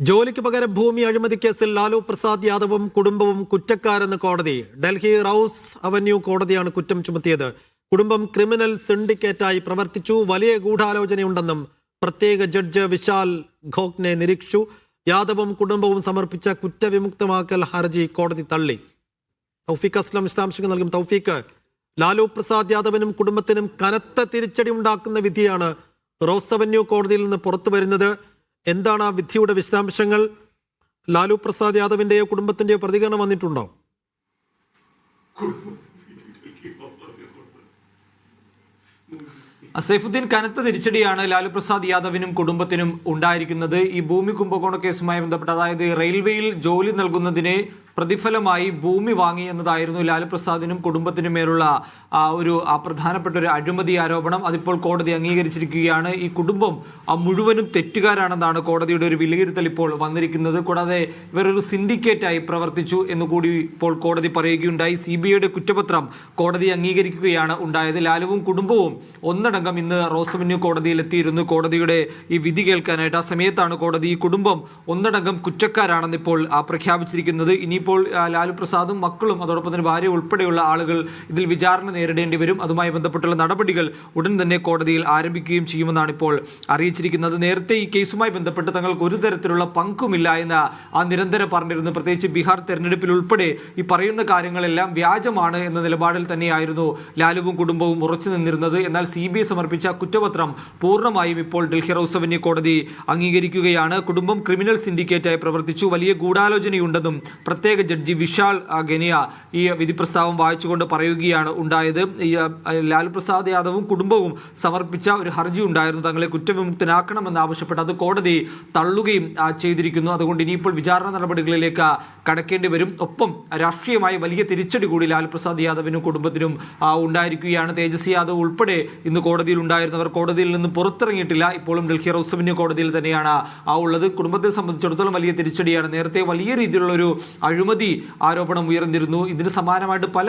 ജോലിക്ക് പകരം ഭൂമി അഴിമതി കേസിൽ ലാലു പ്രസാദ് യാദവും കുടുംബവും കുറ്റക്കാരെന്ന് കോടതി. ഡൽഹി റൌസ് അവന്യൂ കോടതിയാണ് കുറ്റം ചുമത്തിയത്. കുടുംബം ക്രിമിനൽ സിൻഡിക്കേറ്റായി പ്രവർത്തിച്ചു. വലിയ ഗൂഢാലോചനയുണ്ടെന്നും പ്രത്യേക ജഡ്ജ് വിശാൽ ഖോക്നെ നിരീക്ഷിച്ചു. യാദവും കുടുംബവും സമർപ്പിച്ച കുറ്റവിമുക്തമാക്കൽ ഹർജി കോടതി തള്ളി. തൗഫീഖ് അസ്ലം വിശദാംശങ്ങൾ നൽകും. തൗഫീഖ് ലാലു പ്രസാദ് യാദവിനും കുടുംബത്തിനും കനത്ത തിരിച്ചടി ഉണ്ടാക്കുന്ന വിധിയാണ് റോസ് അവന്യൂ കോടതിയിൽ നിന്ന് പുറത്തു വരുന്നത് എന്താണ് ആ വിധിയുടെ വിശദാംശങ്ങൾ? ലാലു പ്രസാദ് യാദവിന്റെയോ കുടുംബത്തിന്റെയോ പ്രതികരണം വന്നിട്ടുണ്ടോ? സൈഫുദ്ദീൻ കനത്ത തിരിച്ചടിയാണ് ലാലു പ്രസാദ് യാദവിനും കുടുംബത്തിനും ഉണ്ടായിരിക്കുന്നത്. ഈ ഭൂമി കുംഭകോണ കേസുമായി ബന്ധപ്പെട്ട് അതായത് റെയിൽവേയിൽ ജോലി നൽകുന്നതിന് പ്രതിഫലമായി ഭൂമി വാങ്ങി എന്നതായിരുന്നു ലാലു പ്രസാദിനും കുടുംബത്തിനും മേലുള്ള ഒരു പ്രധാനപ്പെട്ട ഒരു അഴിമതി ആരോപണം. അതിപ്പോൾ കോടതി അംഗീകരിച്ചിരിക്കുകയാണ്. ഈ കുടുംബം മുഴുവനും തെറ്റുകാരാണെന്നാണ് കോടതിയുടെ ഒരു വിലയിരുത്തൽ ഇപ്പോൾ വന്നിരിക്കുന്നത്. കൂടാതെ ഇവരൊരു സിൻഡിക്കേറ്റായി പ്രവർത്തിച്ചു എന്നുകൂടി ഇപ്പോൾ കോടതി പറയുകയുണ്ടായി. സി ബി ഐയുടെ കുറ്റപത്രം കോടതി അംഗീകരിക്കുകയാണ് ഉണ്ടായത്. ലാലുവും കുടുംബവും ഒന്നടങ്കം ഇന്ന് റോസവന്യൂ കോടതിയിൽ എത്തിയിരുന്നു കോടതിയുടെ ഈ വിധി കേൾക്കാനായിട്ട് ആ സമയത്താണ് കോടതി ഈ കുടുംബം ഒന്നടങ്കം കുറ്റക്കാരാണെന്ന് ഇപ്പോൾ പ്രഖ്യാപിച്ചിരിക്കുന്നത്. ഇനിയിപ്പോൾ ആ, ലാലു പ്രസാദും മക്കളും അതോടൊപ്പം തന്നെ ഭാര്യ ഉൾപ്പെടെയുള്ള ആളുകൾ ഇതിൽ വിചാരണ നേരിടേണ്ടി വരും. അതുമായി ബന്ധപ്പെട്ടുള്ള നടപടികൾ ഉടൻ തന്നെ കോടതിയിൽ ആരംഭിക്കുകയും ചെയ്യുമെന്നാണ് ഇപ്പോൾ അറിയിച്ചിരിക്കുന്നത്. നേരത്തെ ഈ കേസുമായി ബന്ധപ്പെട്ട് തങ്ങൾക്ക് ഒരു തരത്തിലുള്ള പങ്കുമില്ല എന്ന് ആ നിരന്തരം പറഞ്ഞിരുന്നു. പ്രത്യേകിച്ച് ബീഹാർ തെരഞ്ഞെടുപ്പിൽ ഉൾപ്പെടെ ഈ പറയുന്ന കാര്യങ്ങളെല്ലാം വ്യാജമാണ് എന്ന നിലപാടിൽ തന്നെയായിരുന്നു ലാലുവും കുടുംബവും ഉറച്ചു നിന്നിരുന്നത്. എന്നാൽ സി ബി ഐ സമർപ്പിച്ച കുറ്റപത്രം പൂർണമായും ഇപ്പോൾ ഡൽഹി റൌസ് അവന്യൂ കോടതി അംഗീകരിക്കുകയാണ്. കുടുംബം ക്രിമിനൽ സിൻഡിക്കേറ്റായി പ്രവർത്തിച്ചു. വലിയ ഗൂഢാലോചനയുണ്ടെന്നും പ്രത്യേക ജഡ്ജി വിശാൽ ഗനിയ ഈ വിധി പ്രസ്താവം വായിച്ചുകൊണ്ട് പറയുകയാണ് ഉണ്ടായത്. ഈ ലാലു പ്രസാദ് യാദവും കുടുംബവും സമർപ്പിച്ച ഒരു ഹർജി ഉണ്ടായിരുന്നു. തങ്ങളെ കുറ്റവിമുക്തനാക്കണമെന്ന് ആവശ്യപ്പെട്ട് അത് കോടതി തള്ളുകയും ചെയ്തിരിക്കുന്നു. അതുകൊണ്ട് ഇനിയിപ്പോൾ വിചാരണ നടപടികളിലേക്ക് കടക്കേണ്ടി വരും. ഒപ്പം രാഷ്ട്രീയമായി വലിയ തിരിച്ചടി കൂടി ലാലു പ്രസാദ് യാദവിനും കുടുംബത്തിനും ഉണ്ടായിരിക്കുകയാണ്. തേജസ്വി യാദവ് ഉൾപ്പെടെ ഇന്ന് കോടതിയിൽ ഉണ്ടായിരുന്നവർ കോടതിയിൽ നിന്ന് പുറത്തിറങ്ങിയിട്ടില്ല. ഇപ്പോഴും ഡൽഹി റൌസ് കോടതിയിൽ തന്നെയാണ് ആ ഉള്ളത്. കുടുംബത്തെ സംബന്ധിച്ചിടത്തോളം വലിയ തിരിച്ചടിയാണ്. നേരത്തെ വലിയ രീതിയിലുള്ള ഒരു അഴിമതി ആരോപണം ഉയർന്നിരുന്നു. ഇതിന് സമാനമായിട്ട് പല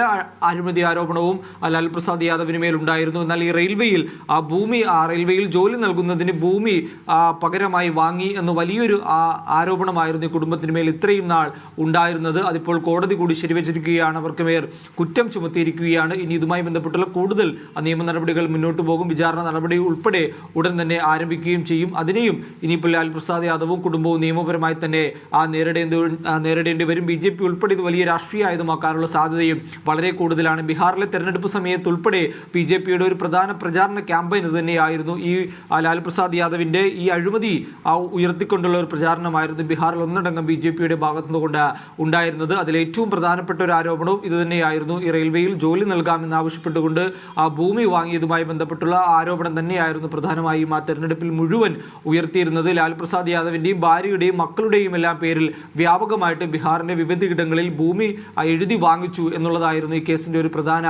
അഴിമതി ആരോപണവും ലാൽ പ്രസാദ് യാദവിന് മേലുണ്ടായിരുന്നു. എന്നാൽ ഈ റെയിൽവേയിൽ ആ ഭൂമി ആ റെയിൽവേയിൽ ജോലി നൽകുന്നതിന് ഭൂമി പകരമായി വാങ്ങി എന്ന വലിയൊരു ആരോപണമായിരുന്നു ഈ കുടുംബത്തിന് മേൽ ഇത്രയും നാൾ ഉണ്ടായിരുന്നത്. അതിപ്പോൾ കോടതി കൂടി ശരിവച്ചിരിക്കുകയാണ്. അവർക്ക് മേൽ കുറ്റം ചുമത്തിയിരിക്കുകയാണ്. ഇനി ഇതുമായി ബന്ധപ്പെട്ടുള്ള കൂടുതൽ നിയമ നടപടികൾ മുന്നോട്ട് പോകും. വിചാരണ നടപടി ഉൾപ്പെടെ ഉടൻ തന്നെ ആരംഭിക്കുകയും ചെയ്യും. അതിനെയും ഇനിയിപ്പോൾ ലാൽ പ്രസാദ് യാദവും കുടുംബവും നിയമപരമായി തന്നെ ആ നേരിടേണ്ടി നേരിടേണ്ടി വരും. ബി ജെ പി ഉൾപ്പെടെ ഇത് വലിയ രാഷ്ട്രീയ ആയുധമാക്കാനുള്ള സാധ്യതയും വളരെ കൂടുതലാണ്. ബീഹാറിലെ തെരഞ്ഞെടുപ്പ് സമയത്ത് ഉൾപ്പെടെ ബി ജെ പിയുടെ ഒരു പ്രധാന പ്രചാരണ ക്യാമ്പയിൻ ഇത് തന്നെയായിരുന്നു. ഈ ലാൽ പ്രസാദ് യാദവിന്റെ ഈ അഴിമതി ഉയർത്തിക്കൊണ്ടുള്ള ഒരു പ്രചാരണമായിരുന്നു ബീഹാറിൽ ഒന്നടങ്കം ബി ജെ പിയുടെ ഭാഗത്തുനിന്നുകൊണ്ട് ഉണ്ടായിരുന്നത്. അതിലേറ്റവും പ്രധാനപ്പെട്ട ഒരു ആരോപണവും ഇതുതന്നെയായിരുന്നു ഈ റെയിൽവേയിൽ ജോലി നൽകാമെന്ന് ആവശ്യപ്പെട്ടുകൊണ്ട് ആ ഭൂമി വാങ്ങിയതുമായി ബന്ധപ്പെട്ടുള്ള ആരോപണം തന്നെയായിരുന്നു പ്രധാനമായും ആ തെരഞ്ഞെടുപ്പിൽ മുഴുവൻ ഉയർത്തിയിരുന്നത്. ലാൽ പ്രസാദ് യാദവിന്റെയും ഭാര്യയുടെയും മക്കളുടെയും എല്ലാം പേരിൽ വ്യാപകമായിട്ട് ബീഹാറിന്റെ വിവിധയിടങ്ങളിൽ ഭൂമി എഴുതി വാങ്ങിച്ചു എന്നുള്ളതായിരുന്നു ഈ കേസിന്റെ ഒരു പ്രധാന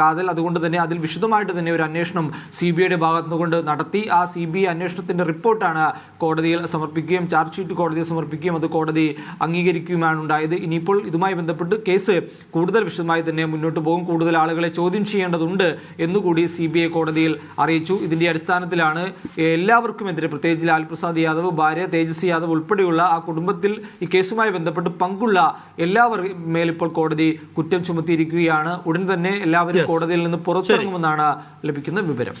കാതൽ. അതുകൊണ്ട് തന്നെ അതിൽ വിശദമായിട്ട് തന്നെ ഒരു അന്വേഷണം സി ബി ഐയുടെ ഭാഗത്തു നിന്നുകൊണ്ട് നടത്തി. ആ സി ബി ഐ അന്വേഷണത്തിന്റെ റിപ്പോർട്ടാണ് കോടതിയിൽ സമർപ്പിക്കുകയും ചാർജ് ഷീറ്റ് കോടതിയിൽ സമർപ്പിക്കുകയും അത് കോടതി അംഗീകരിക്കുകയുമാണ് ഉണ്ടായത്. ഇനിയിപ്പോൾ ഇതുമായി ബന്ധപ്പെട്ട് കേസ് കൂടുതൽ വിശദമായി തന്നെ മുന്നോട്ട് പോകും. കൂടുതൽ ആളുകളെ ചോദ്യം ചെയ്യേണ്ടതുണ്ട് എന്നുകൂടി സി ബി ഐ കോടതിയിൽ അറിയിച്ചു. ഇതിന്റെ അടിസ്ഥാനത്തിലാണ് എല്ലാവർക്കുമെതിരെ പ്രത്യേകിച്ച് ലാൽ പ്രസാദ് യാദവ് ഭാര്യ തേജസ്വി യാദവ് ഉൾപ്പെടെയുള്ള ആ കുടുംബത്തിൽ ഈ കേസുമായി ബന്ധപ്പെട്ട് പങ്കുള്ള എല്ലാവർക്കും മേലിപ്പോൾ കോടതി കുറ്റം ചുമത്തിയിരിക്കുകയാണ്. ഉടൻ തന്നെ എല്ലാവരും കോടതിയിൽ നിന്ന് പുറത്തിറങ്ങുമെന്നാണ് ലഭിക്കുന്ന വിവരം.